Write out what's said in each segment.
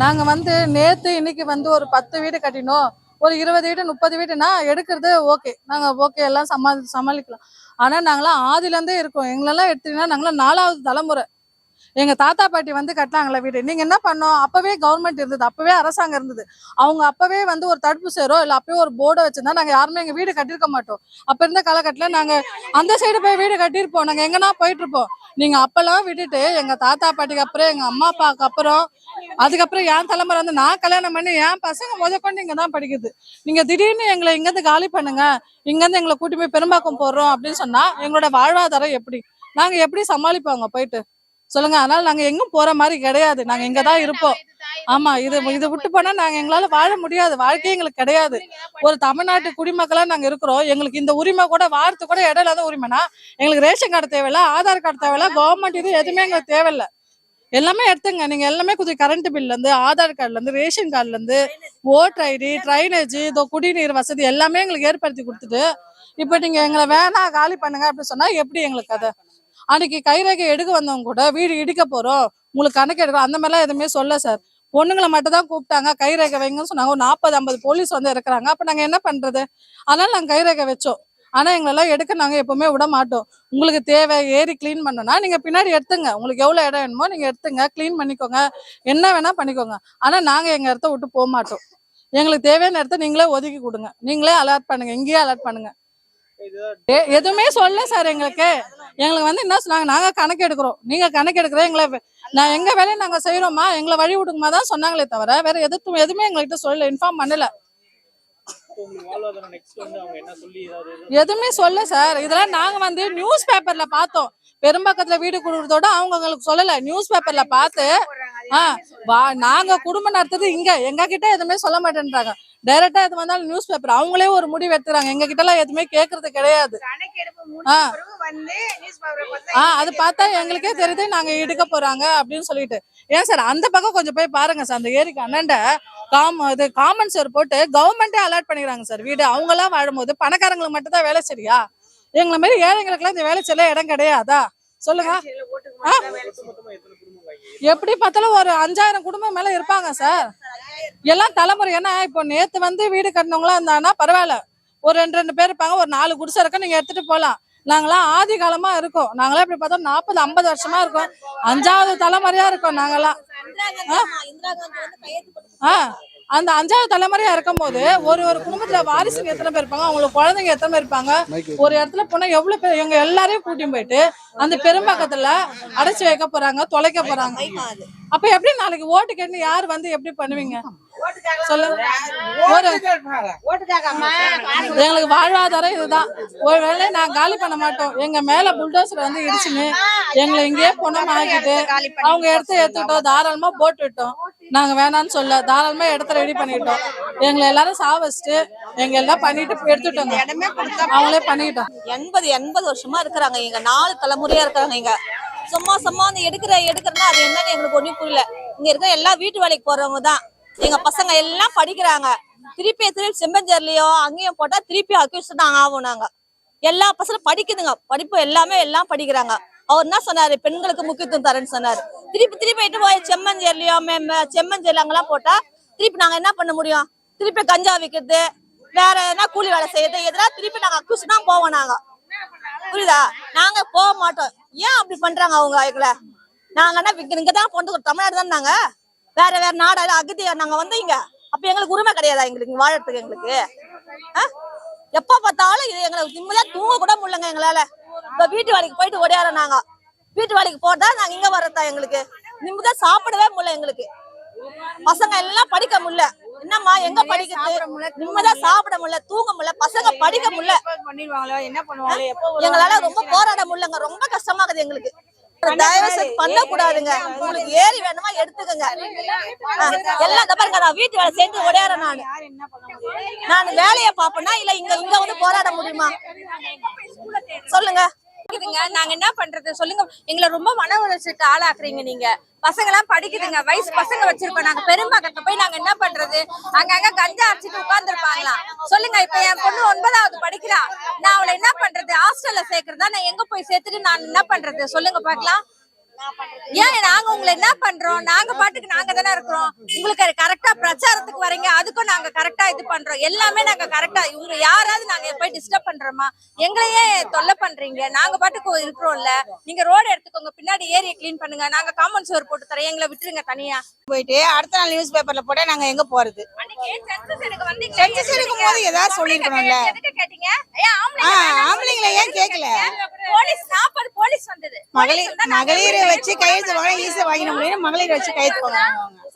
நாங்க வந்து நேத்து இன்னைக்கு வந்து ஒரு பத்து வீடு கட்டினோம். ஒரு இருபது வீடு முப்பது வீடுனா எடுக்கிறது ஓகே. நாங்க ஓகே எல்லாம் சமாளி சமாளிக்கலாம். ஆனா நாங்களாம் ஆதில இருந்தே இருக்கோம். எங்களெல்லாம் எடுத்தீங்கன்னா நாங்களாம் நாலாவது தலைமுறை. எங்க தாத்தா பாட்டி வந்து கட்டினாங்களே வீடு. நீங்க என்ன பண்ணோம்? அப்பவே கவர்மெண்ட் இருந்தது. அப்பவே அரசாங்கம் இருந்தது. அவங்க அப்பவே வந்து ஒரு தடுப்பு சேரோ இல்ல அப்பவே ஒரு போர்டோ வச்சிருந்தா நாங்க யாருமே எங்க வீடு கட்டிருக்க மாட்டோம். அப்ப இருந்த காலகட்டத்துல நாங்க அந்த சைடு போய் வீடு கட்டியிருப்போம். நாங்க எங்கன்னா போயிட்டு இருப்போம் நீங்க அப்பெல்லாம் விட்டுட்டு எங்க தாத்தா பாட்டிக்கு அப்புறம் எங்க அம்மா அப்பாவுக்கு அப்புறம் அதுக்கப்புறம் என் தலைமுறை வந்து நான் கல்யாணம் பண்ணி என் பசங்க முதற்கொண்டு இங்க தான் படிக்குது. நீங்க திடீர்னு எங்களை இங்கேருந்து காலி பண்ணுங்க. இங்கேருந்து எங்களை கூட்டி போய் பெரும்பாக்கம் போடுறோம் அப்படின்னு சொன்னா எங்களோட வாழ்வாதாரம் எப்படி? நாங்க எப்படி சமாளிப்போங்க போயிட்டு? சொல்லுங்க. அதனால நாங்க எங்கும் போற மாதிரி கிடையாது. நாங்க இங்க தான் இருப்போம். ஆமா. இது இது விட்டு போனா நாங்க எங்களால வாழ முடியாது. வாழ்க்கையே எங்களுக்கு கிடையாது. ஒரு தமிழ்நாட்டு குடிமக்களா நாங்க இருக்கிறோம். எங்களுக்கு இந்த உரிமை கூட வாரத்து கூட இடம் இல்லாத உரிமைனா எங்களுக்கு ரேஷன் கார்டு தேவையில்ல ஆதார் கார்டு தேவையில்ல கவர்மெண்ட் இது எதுவுமே எங்களுக்கு தேவையில்ல. எல்லாமே எடுத்துங்க. நீங்க எல்லாமே கொஞ்சம் கரண்ட் பில்ல இருந்து ஆதார் கார்டுல இருந்து ரேஷன் கார்டுல இருந்து ஓட்டர் ஐடி ட்ரைனேஜ் இதோ குடிநீர் வசதி எல்லாமே எங்களுக்கு ஏற்படுத்தி கொடுத்துட்டு இப்ப நீங்க எங்களை வேணாம் காலி பண்ணுங்க அப்படின்னு சொன்னா எப்படி எங்களுக்கு அதை? அன்னைக்கு கைரேகை எடுக்க வந்தவங்க கூட வீடு இடிக்க போறோம். உங்களுக்கு கணக்கு எடுக்கிறோம் அந்த மாதிரிலாம் எதுவுமே சொல்ல சார். பொண்ணுங்களை மட்டும் தான் கூப்பிட்டாங்க. கைரேகை வைங்கன்னு சொன்னாங்க. ஒரு நாற்பது ஐம்பது போலீஸ் வந்து இருக்கிறாங்க. அப்ப நாங்க என்ன பண்றது? அதனால நாங்க கைரேகை வச்சோம். ஆனா எங்களெல்லாம் எடுக்க நாங்க எப்போவுமே விட மாட்டோம். உங்களுக்கு தேவை ஏறி க்ளீன் பண்ணனா நீங்க பின்னாடி எடுத்துங்க. உங்களுக்கு எவ்வளோ இடம் வேணுமோ நீங்க எடுத்துங்க. க்ளீன் பண்ணிக்கோங்க. என்ன வேணா பண்ணிக்கோங்க. ஆனா நாங்க எங்க இடத்த விட்டு போக மாட்டோம். எங்களுக்கு தேவையான இடத்த நீங்களே ஒதுக்கி கொடுங்க. நீங்களே அலர்ட் பண்ணுங்க. இங்கேயே அலர்ட் பண்ணுங்க. எதுவுமே சொல்ல சார் எங்களுக்கு. எங்களுக்கு வந்து என்ன சொன்னாங்க? நாங்க கணக்கு எடுக்கிறோம். நீங்க கணக்கு எடுக்கிற எங்களை நான் எங்க வேலையை நாங்க செய்யறோமா? எங்களை வழி விடுங்கமா தான் சொன்னாங்களே தவிர வேற எதுவும் எதுவுமே எங்ககிட்ட சொல்லல. இன்ஃபார்ம் பண்ணல உங்களுக்கு வாழ்வாதாரம் நெக்ஸ்ட் வந்து அவங்க என்ன சொல்லி ஏதாவது எதுவுமே சொல்ல சார். இதெல்லாம் நாங்க வந்து நியூஸ் பேப்பர்ல பார்த்தோம். பெரும்பக்கத்துல வீடு கொடுக்கறதோட அவங்க சொல்லல. நியூஸ் பேப்பர்ல பார்த்து வா நாங்க குடும்பம் நடத்துறது இங்க. எங்க கிட்ட எதுவுமே சொல்ல மாட்டேன்றாங்க. டைரக்டா எது வந்தாலும் நியூஸ் பேப்பர் அவங்களே ஒரு முடிவு எடுத்துறாங்க எங்க கிட்ட எல்லாம் எதுவுமே கேக்குறது கிடையாது அது பார்த்தா எங்களுக்கே தெரியுது நாங்க எடுக்க போறாங்க அப்படின்னு சொல்லிட்டு. ஏன் சார் அந்த பக்கம் கொஞ்சம் போய் பாருங்க சார். அந்த ஏரிக்கு அண்ணன்ட காம் இது காமன் சார் போட்டு கவர்மெண்டே அலாட் பண்ணிக்கிறாங்க சார் வீடு அவங்க எல்லாம் வாழும்போது பணக்காரங்களுக்கு மட்டும் தான் வேலை சரியா? எங்களை மாதிரி ஏழைங்களுக்குலாம் இந்த வேலை செய்ய இடம் கிடையாதா? சொல்லுங்க. எப்படி பார்த்தாலும் ஒரு அஞ்சாயிரம் குடும்பம் மேல இருப்பாங்க சார் எல்லாம் தலைமுறை ஏன்னா இப்போ நேத்து வந்து வீடு கட்டினவங்களா இருந்தாங்கன்னா பரவாயில்ல. ஒரு ரெண்டு ரெண்டு பேர் இருப்பாங்க ஒரு நாலு குடிசை இருக்கு நீங்க எடுத்துட்டு போலாம். நாங்களாம் ஆதி காலமா இருக்கோம். நாங்களாம் இப்படி பார்த்தா நாற்பது ஐம்பது வருஷமா இருக்கோம். அஞ்சாவது தலைமுறையா இருக்கோம் நாங்கெல்லாம். ஆ? அந்த அஞ்சாவது தலைமுறையா இருக்கும் போது ஒரு ஒரு குடும்பத்துல வாரிசுங்க எத்தனை பேர் இருப்பாங்க? அவங்களுக்கு குழந்தைங்க எத்தனை பேர் இருப்பாங்க? ஒரு இடத்துல போனா எவ்வளவு பேர் எங்க எல்லாரையும் கூட்டிட்டு போயிட்டு அந்த பெரும்பாக்கத்துல அடைச்சு வைக்க போறாங்க தொலைக்க போறாங்க. அப்ப எப்படி நாளைக்கு ஓட்டு கேட்டு யார் வந்து எப்படி பண்ணுவீங்க? சொல்லுங்க. எங்களுக்கு வாழ்வாதாரம் இதுதான். ஒரு வேளை நான் காலி பண்ண மாட்டோம். எங்க மேல புல்டோசர் வந்து இடிச்சுன்னு எங்களை இங்கேயே பொண்ணம் ஆக்கிட்டு அவங்க இடத்த எடுத்துக்கிட்டோம் தாராளமா போட்டு விட்டோம். நாங்க வேணாம்னு சொல்ல தாராளமா இடத்த ரெடி பண்ணிட்டோம் எங்களை எல்லாரும் சாவச்சிட்டு எங்க எல்லாம் பண்ணிட்டு எடுத்துட்டோங்க. இடமே கொடுத்தா அவங்களே பண்ணிக்கிட்டோம். எண்பது எண்பது வருஷமா இருக்கிறாங்க. இங்க நாலு தலைமுறையா இருக்கிறாங்க இங்க. சும்மா சும்மா வந்து எடுக்கிற எடுக்கிறனா அது என்னன்னு எங்களுக்கு ஒன்றும் புரியல. இங்க இருக்கிற எல்லா வீட்டு வேலைக்கு போறவங்க தான். எங்க பசங்க எல்லாம் படிக்கிறாங்க. திருப்பி திருப்பி செம்பஞ்சேர்லயோ அங்கேயும் போட்டா திருப்பி அக்யூஸ் தான் ஆகும் நாங்க. எல்லா பசங்களும் படிக்குதுங்க. படிப்பு எல்லாமே எல்லாம் படிக்கிறாங்க. அவர் என்ன சொன்னாரு? பெண்களுக்கு முக்கியத்துவம் தரேன்னு சொன்னாரு. திருப்பி திருப்பி இட்டு போய் செம்மஞ்சேர்லயோ செம்மஞ்சேர்ல அங்கெல்லாம் போட்டா திருப்பி நாங்க என்ன பண்ண முடியும்? திருப்பி கஞ்சா விற்கிறது வேற எதனா கூலி வேலை செய்யறது எதனா திருப்பி நாங்க அக்யூஸ் தான் போவோம் நாங்க. புரியுதா? நாங்க போக மாட்டோம். ஏன் அப்படி பண்றாங்க அவங்க எங்களை நாங்க என்ன இங்க- இங்கதான் பொண்ணு தமிழ்நாடு தான் நாங்க? வேற வேற நாடு அகதியா நாங்க வந்து இங்க அப்ப எங்களுக்கு உரிமை கிடையாதா எங்களுக்கு வாழறதுக்கு எங்களுக்கு? ஆ? எப்ப பார்த்தாலும் இது எங்களுக்கு நிம்மதியா தூங்க கூட முடியலங்க எங்களால. இப்ப வீட்டு வேலைக்கு போயிட்டு ஓடியாரோம் நாங்க? வீட்டு வேலைக்கு போட்டா நாங்க இங்க வர்றதா எங்களுக்கு? நிம்மதியா சாப்பிடவே முடியல எங்களுக்கு. பசங்க எல்லாம் படிக்க முடியல. என்னம்மா எங்க படிக்கிறது நிம்மதியா சாப்பிட முடியல தூங்க முடியல பசங்க படிக்க முடியல பண்ணிடுவாங்களோ என்ன பண்ணுவாங்களோ எப்போ எங்களால ரொம்ப போராட முடியலங்க ரொம்ப கஷ்டமா இருக்குது எங்களுக்கு தயவு பண்ண கூடாதுங்க உங்களுக்கு ஏறி வேணுமா எடுத்துக்கங்க எல்லாம் பாருங்க நான் வீட்டு வேலை சேர்ந்து நான் முடியும் நான் வேலையை பாப்பேனா இல்ல இங்க இங்க வந்து போராட முடியுமா சொல்லுங்க இருக்குதுங்க நாங்க என்ன பண்றது? சொல்லுங்க. எங்களை ரொம்ப மன உளைச்சலுக்கு ஆளாக்குறீங்க நீங்க. பசங்க எல்லாம் படிக்குதுங்க. வயசு பசங்க வச்சிருக்கோம். நாங்க பெரும்பாக்கத்துல போய் நாங்க என்ன பண்றது? அங்கங்க கஞ்சா அரைச்சிட்டு உட்கார்ந்துருப்பாங்களா? சொல்லுங்க. இப்ப என் பொண்ணு ஒன்பதாவது படிக்கிறா. நான் அவளை என்ன பண்றது? ஹாஸ்டல்ல சேர்க்கறதா? நான் எங்க போய் சேர்த்துட்டு நான் என்ன பண்றது? சொல்லுங்க. பாக்கலாம் ஏன் நாங்க உங்களை என்ன பண்றோம்? நாங்க பாட்டுக்கு நாங்க தானே இருக்கிறோம். உங்களுக்கு கரெக்டா பிரச்சாரத்துக்கு வரீங்க. அதுக்கும் நாங்க கரெக்டா இது பண்றோம். எல்லாமே நாங்க கரெக்டா இவங்க யாராவது நாங்க போய் டிஸ்டர்ப் பண்றோமா? எங்களையே தொல்லை பண்றீங்க. நாங்க பாட்டுக்கு இருக்கிறோம்ல. நீங்க ரோடு எடுத்துக்கோங்க. பின்னாடி ஏரியை க்ளீன் பண்ணுங்க. நாங்க காமன் சோர் போட்டு தரேன். எங்களை விட்டுருங்க தனியா. போயிட்டு அடுத்த நாள் நியூஸ் பேப்பர்ல போட்டா நாங்க எங்க போறது. Census எடுக்கும் போது ஏதாவது சொல்லிருக்கணும்ல. எதுக்கு கேட்டீங்க? ஏன் ஆம்பளைங்க ஆ, வேணாம்னு ஆம்பளைங்களை ஏன் கேட்கல? போலீஸ் 40 போலீஸ் வந்தது மகளிர் வந்தா வச்சு கையெழுத்து வாங்க ஈஸியா வாங்கிட முடியும். மகளிர் வச்சு கையெழுத்து வாங்குறாங்க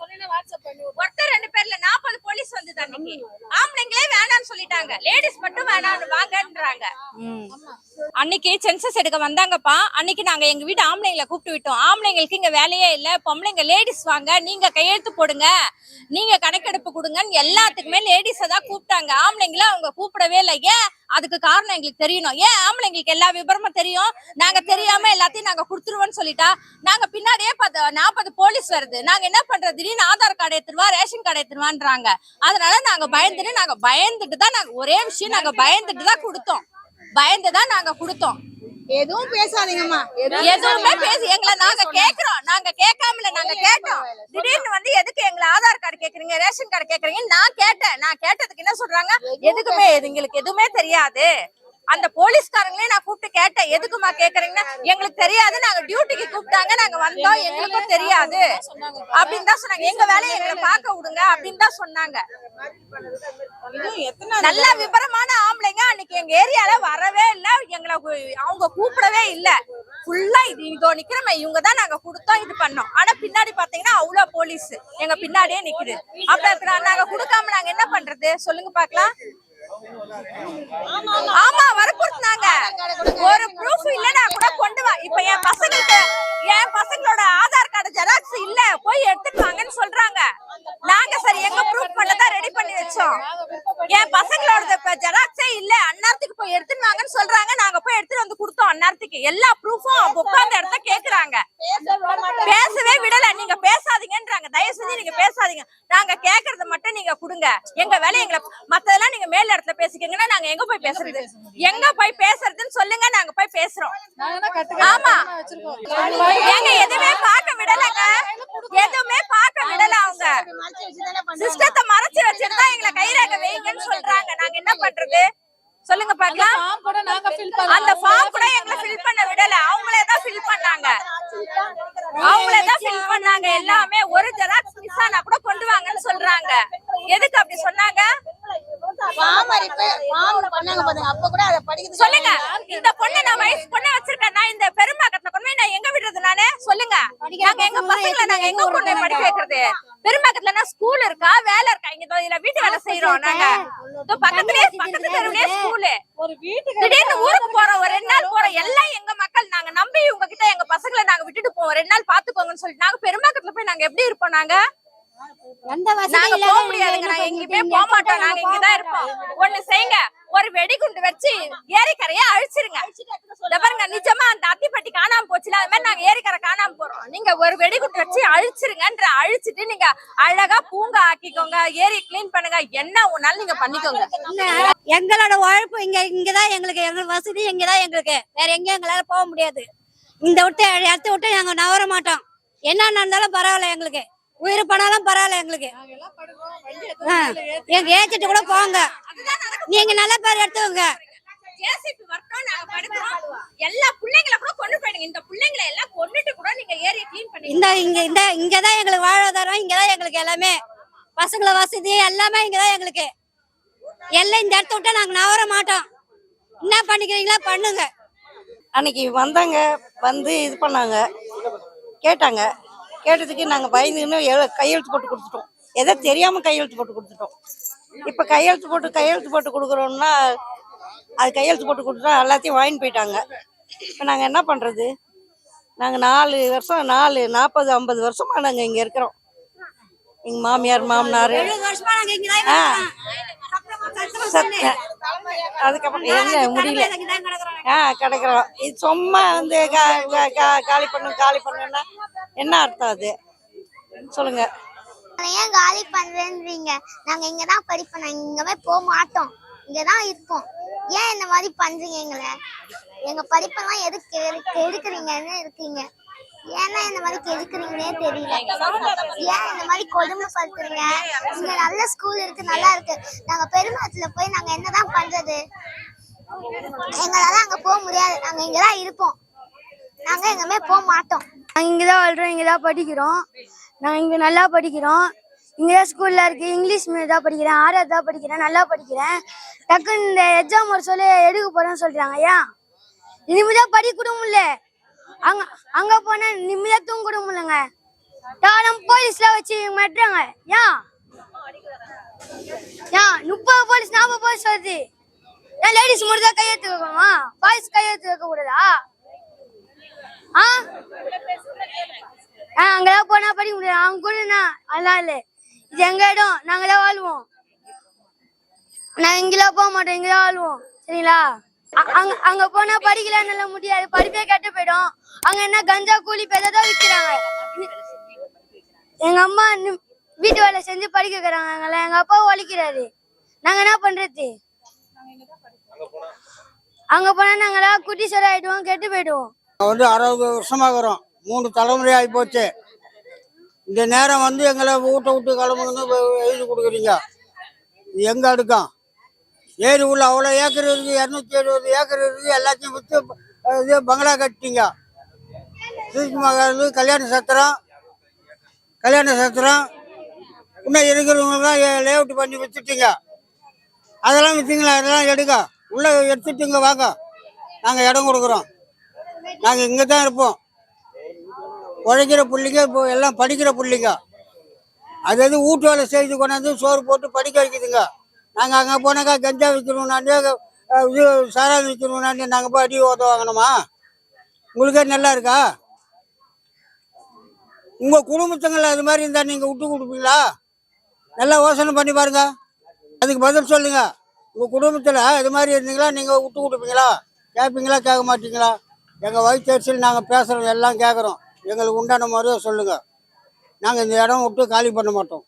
ஒருத்தர் ரெண்டு பேர்ல 40 போலீஸ் வந்தது அன்னைக்கு ஆம்பளைங்களே வேணாம்னு சொல்லிட்டாங்க. லேடிஸ் மட்டும் வேணாம்னு வாங்கன்றாங்க. அன்னைக்கு சென்சஸ் எடுக்க வந்தாங்கப்பா. அன்னைக்கு நாங்க எங்க வீட்டு ஆம்பளைங்களை கூப்பிட்டு விட்டோம். ஆம்பளைங்களுக்கு இங்க வேலையே இல்ல. பொம்பளைங்க லேடிஸ் வாங்க. நீங்க கையெழுத்து போடுங்க. நீங்க கணக்கெடுப்பு கொடுங்கன்னு எல்லாத்துக்குமே லேடிஸை தான் கூப்பிட்டாங்க. ஆம்பளைங்கள அவங்க கூப்பிடவே இல்லை. ஏன்? அதுக்கு காரணம் எங்களுக்கு தெரியணும். ஏன்? ஆம்பளைங்களுக்கு எல்லா விவரமும் தெரியும். நாங்க தெரியாம எல்லாத்தையும் நாங்க கொடுத்துருவோம்னு சொல்லிட்டா நாங்க பின்னாடியே பத்து நாற்பது போலீஸ் வருது. நாங்க என்ன பண்றது? திடீர்னு ஆதார் கார்டு எடுத்துருவா ரேஷன் கார்டு எடுத்துருவான்றாங்க. அதனால நாங்க பயந்துட்டு நாங்க பயந்துட்டு தான் நாங்க ஒரே விஷயம் நாங்க பயந்துட்டு தான் கொடுத்தோம். பயந்து தான் நாங்க கொடுத்தோம். எதுவும் பேசாதீங்கம்மா. எதுவுமே பேசி எங்களை நாங்க கேக்குறோம். நாங்க கேட்காமல நாங்க கேட்டோம். திடீர்னு வந்து எதுக்கு எங்களை ஆதார் கார்டு கேக்குறீங்க ரேஷன் கார்டு கேக்குறீங்க நான் கேட்டேன். நான் கேட்டதுக்கு என்ன சொல்றாங்க? எதுக்குமே எங்களுக்கு எதுவுமே தெரியாது. அந்த போலீஸ்காரங்களே நான் கூப்பிட்டு கேட்டேன். எதுக்குமா கேக்குறீங்கன்னா எங்களுக்கு தெரியாது. நாங்க டியூட்டிக்கு கூப்பிட்டாங்க. நாங்க வந்தோம். எங்களுக்கும் தெரியாது. அப்படின்னு தான் சொன்னாங்க. எங்க வேலையை எங்களை பார்க்க விடுங்க அப்படின்னு தான் சொன்னாங்க. நல்ல விவரமான ஆம்பளைங்க அன்னைக்கு எங்க ஏரியால வரவே இல்ல. எங்களை அவங்க கூப்பிடவே இல்ல. ஃபுல்லா இது இதோ நிக்கிறோமே. இவங்க தான் நாங்க கொடுத்தோம் இது பண்ணோம். ஆனா பின்னாடி பாத்தீங்கன்னா அவ்வளவு போலீஸ். எங்க பின்னாடியே நிக்குது. அப்ப நாங்க கொடுக்காம நாங்க என்ன பண்றது? சொல்லுங்க பாக்கலாம் ஆமா வற்புறுத்தினாங்க ஒரு ப்ரூஃப் இல்லடா கூட கொண்டு வா இப்ப என் பசங்களுக்கு என் பசங்களோட ஆதார் கார்டு ஜெராக்ஸ் இல்ல போய் எடுத்துட்டு வாங்கன்னு சொல்றாங்க நாங்க சரி எங்க ப்ரூஃப் பண்ணதான் ரெடி பண்ணி வச்சோம் என் பசங்களோட இப்ப ஜெராக்ஸே இல்ல அந்நேரத்துக்கு போய் எடுத்துட்டு வாங்கன்னு சொல்றாங்க நாங்க போய் எடுத்துட்டு வந்து கொடுத்தோம் அந்நேரத்துக்கு எல்லா ப்ரூஃபும் உட்கார்ந்த இடத்த கேக்குறாங்க பேசவே விடல நீங்க பேசாதீங்கன்றாங்க தயவு செஞ்சு நீங்க பேசாதீங்க நாங்க கேக்குறத மட்டும் நீங்க கொடுங்க. எங்க வேலை எங்களை மத்ததெல்லாம் நீங்க மேல் இடத்துல பேசிக்கங்கன்னா நாங்க எங்க போய் பேசுறது? எங்க போய் பேசுறதுன்னு சொல்லுங்க நாங்க போய் பேசுறோம். ஆமா. ஏங்க எதுவுமே பார்க்க விடலங்க. எதுவுமே பார்க்க விடல அவங்க. சிஸ்டத்தை மறைச்சு வச்சிருந்தா எங்களை கைரேகை வைங்கன்னு சொல்றாங்க. நாங்க என்ன பண்றது? சொல்லுங்க பாக்கலாம் அந்த ஃபார்ம் கூட எங்களை ஃபில் பண்ண விடல. அவங்களே தான் ஃபில் பண்ணாங்க. அவங்களே தான் ஃபில் பண்ணாங்க. எல்லாமே ஒரு ஜெராக்ஸ் மிஸ் ஆனா கூட கொண்டு வாங்கன்னு சொல்றாங்க. எதுக்கு அப்படி சொன்னாங்க? Form அரிப்பு, form பண்ணாங்க பாருங்க, அப்ப கூட அதை படிக்கிறது சொல்லுங்க. இந்த பொண்ணு நான் வயசு பொண்ணை வச்சிருக்கேன். நான் இந்த பெரும்பாக்கத்துல கொண்டு நான் எங்க விடுறது நானு? சொல்லுங்க. நாங்க எங்க பசங்களை நாங்க எங்க கொண்டு படிக்க வைக்கிறது? பெரும்பாக்கத்துல ஸ்கூல் இருக்கா? வேலை இருக்கா? இங்க இதோ இதுல வீட்டு வேலை செய்யறோம் நாங்க. பக்கத்துலயே பக்கத்து தெருவுலயே ஸ்கூலு ஒரு வீட்டுக்கு திடீர்னு ஊருக்கு போறோம். ஒரு ரெண்டு நாள் போறோம். எல்லாம் எங்க மக்கள் நாங்க நம்பி உங்ககிட்ட எங்க பசங்களை நாங்க விட்டுட்டு போவோம். ரெண்டு நாள் பாத்துக்கோங்கன்னு சொல்லிட்டு நாங்க பெரும்பாக்கத்துல போய் நாங்க எப்படி இருப்போம் நாங்க? நாங்க போக முடியாதுங்க. நாங்க எங்கேயுமே போக மாட்டோம். நாங்க இங்கதான் இருப்போம். ஒண்ணு செய்யுங்க ஒரு வெடிகுண்டு வச்சு ஏரிக்கரைய அழிச்சிருங்க. பாருங்க நிஜமா அந்த அத்திப்பட்டி காணாம போச்சுல? அது மாதிரி நாங்க ஏரிக்கரை காணாம போறோம். நீங்க ஒரு வெடிகுண்டு வச்சு அழிச்சிருங்கன்ற அழிச்சிட்டு நீங்க அழகா பூங்கா ஆக்கிக்கோங்க. ஏரி கிளீன் பண்ணுங்க. என்ன ஒன்னாலும் நீங்க பண்ணிக்கோங்க. எங்களோட உழைப்பு இங்க இங்கதான் எங்களுக்கு. எங்க வசதி இங்கதான் எங்களுக்கு. வேற எங்கேயும் எங்களால போக முடியாது. இந்த விட்டு இடத்த விட்டு நாங்க நவர மாட்டோம். என்ன நடந்தாலும் பரவாயில்ல எங்களுக்கு. உயிர் போனாலும் பரவாயில்ல எங்களுக்கு. எங்க ஏத்திட்டு கூட போங்க. நீங்க நல்ல பேர் எடுத்துக்கோங்க. ஜேசிபி வரட்டும் நாங்க படுக்கிறோம். எல்லா பிள்ளைங்களை கூட கொண்டு போயிடுங்க. இந்த பிள்ளைங்களை எல்லாம் கொன்னுட்டு கூட நீங்க ஏரியை கிளீன் பண்ணி இந்த இங்க இந்த இங்கதான் எங்களுக்கு வாழ்வாதாரம் இங்கதான் எங்களுக்கு எல்லாமே. பசங்களை வசதி எல்லாமே இங்கதான் எங்களுக்கு. எல்லாம் இந்த இடத்த விட்டு நாங்க நவர மாட்டோம். என்ன பண்ணிக்கிறீங்களா பண்ணுங்க. அன்னைக்கு வந்தாங்க வந்து இது பண்ணாங்க கேட்டாங்க. கேட்டதுக்கு நாங்கள் பயந்துன்னு கையெழுத்து போட்டு கொடுத்துட்டோம். எதோ தெரியாமல் கையெழுத்து போட்டு கொடுத்துட்டோம். இப்போ கையெழுத்து போட்டு கையெழுத்து போட்டு கொடுக்குறோம்னா அது கையெழுத்து போட்டு கொடுத்துட்டா எல்லாத்தையும் வாங்கிட்டு போயிட்டாங்க. இப்போ நாங்கள் என்ன பண்ணுறது நாங்கள் நாலு வருஷம் நாலு நாற்பது ஐம்பது வருஷமாக நாங்கள் இங்கே இருக்கிறோம். எங்கள் மாமியார் மாமனார். ஆ. இருக்கிறோம். சத்த. அதுக்கப்புறம் என்ன முடியல. ஆ கிடக்குறோம் இது சும்மா வந்து கா- கா- கா- காலி பண்ணு காலி பண்ணுன்னா என்ன அர்த்தம் அது? சொல்லுங்க. ஏன் காலி பண்றேன்றீங்க நாங்க இங்க தான் படிப்போம். நாங்க இங்கவே போக மாட்டோம். இங்க தான் இருப்போம். ஏன் இந்த மாதிரி பண்றீங்க எங்களை? எங்க படிப்பெல்லாம் எதுக்கு எதுக்கு எடுக்கிறீங்கன்னு இருக்கீங்க? ஏன்னா இந்த மாதிரி கெடுக்குறீங்களே தெரியல. ஏன் இந்த மாதிரி கொடுமைப்படுத்துறீங்க? இங்க நல்ல ஸ்கூல் இருக்கு நல்லா இருக்கு. நாங்க பெருமாத்துல போய் நாங்க என்னதான் பண்றது? எங்களால அங்க போக முடியாது. நாங்க இங்கதான் இருப்போம். நாங்க எங்கேயுமே போக மாட்டோம். நாங்கள் இங்கே தான் இங்கதான் இங்கே தான் படிக்கிறோம். நாங்கள் இங்கே நல்லா படிக்கிறோம். இங்கே தான் ஸ்கூலில் இருக்கு. இங்கிலீஷ் மீடியம் தான் படிக்கிறேன். ஆறாவது தான் படிக்கிறேன். நல்லா படிக்கிறேன். டக்குன்னு இந்த எக்ஸாம் ஒரு சொல்லி எடுக்க போகிறேன்னு சொல்றாங்க ஏன்? இனிமேதான் படிக்க இல்லை. அங்க அங்க போனா நிம்மதியா தூங்க முடியலங்க. தானம் போலீஸ்லாம் வச்சு மாட்டுறாங்க ஏன் ஏன் முப்பது போலீஸ் நாற்பது போலீஸ் வருது. ஏன் லேடிஸ் மட்டும் கையெழுத்து வைக்கணுமா? பாய்ஸ் கையெழுத்து வைக்க கூடாதா? ஆ? ஆ அங்கெல்லாம் போனா படிக்க முடியாது. அவங்க கூட நான் அதெல்லாம் இல்லை. இது எங்க இடம்? நாங்களாம் வாழ்வோம். நான் இங்கெல்லாம் போக மாட்டோம் இங்கதான் வாழ்வோம். சரிங்களா? அங்க அங்க போனா படிக்கலாம் நல்ல முடியாது. படிப்பே கெட்டு போயிடும். அங்க என்ன கஞ்சா கூலி பேதான் விக்கிறாங்க. எங்க அம்மா வீட்டு வேலை செஞ்சு படிக்க வைக்கிறாங்க எங்க அப்பா ஒழிக்கிறாரு நாங்க என்ன பண்றது? அங்க போனா நாங்களாம் குட்டி சொர ஆயிடுவோம் கெட்டு போயிடுவோம். வந்து அறுபது வருஷமாகிறோம் மூணு தலைமுறை ஆகி போச்சு. இந்த நேரம் வந்து எங்களை வீட்டை விட்டு கிளம்புன்னு எழுதி கொடுக்குறீங்க. எங்க அடுக்கான் ஏரி உள்ள அவ்வளோ ஏக்கர் இருக்கு இரநூத்தி எழுபது ஏக்கர் இருக்கு எல்லாத்தையும் விற்று இது பங்களா கட்டிட்டீங்க. திருச்சி மகாது கல்யாண சத்திரம் கல்யாண சத்திரம். இன்னும் இருக்கிறவங்களாம் லேஅவுட் பண்ணி விற்றுட்டிங்க அதெல்லாம் விற்றீங்களா அதெல்லாம் எடுங்க. உள்ளே எடுத்துட்டுங்க வாங்க. நாங்கள் இடம் கொடுக்குறோம். நாங்கள் இங்கே தான் இருப்போம். உழைக்கிற பிள்ளைங்க இப்போ எல்லாம் படிக்கிற பிள்ளைங்க. அது எது வீட்டு வேலை செய்து கொண்டாந்து சோறு போட்டு படிக்க வைக்குதுங்க. நாங்கள் அங்கே போனாக்கா கஞ்சா விற்கணும்னாண்டே இது சாராயம் விற்கணும்னாண்டே நாங்கள் போய் அடி ஓத வாங்கணுமா? உங்களுக்கே நல்லா இருக்கா? உங்கள் குடும்பத்துங்களில் அது மாதிரி இருந்தால் நீங்கள் விட்டு கொடுப்பீங்களா? நல்லா யோசனை பண்ணி பாருங்க. அதுக்கு பதில் சொல்லுங்க. உங்கள் குடும்பத்தில் இது மாதிரி இருந்தீங்களா? நீங்கள் விட்டு கொடுப்பீங்களா? கேட்பீங்களா? கேட்க மாட்டீங்களா? எங்கள் வயிற்றுச்சல் நாங்கள் பேசுகிறோம் எல்லாம் கேட்குறோம் எங்களுக்கு உண்டான முறையை சொல்லுங்கள் நாங்கள் இந்த இடம் விட்டு காலி பண்ண மாட்டோம்.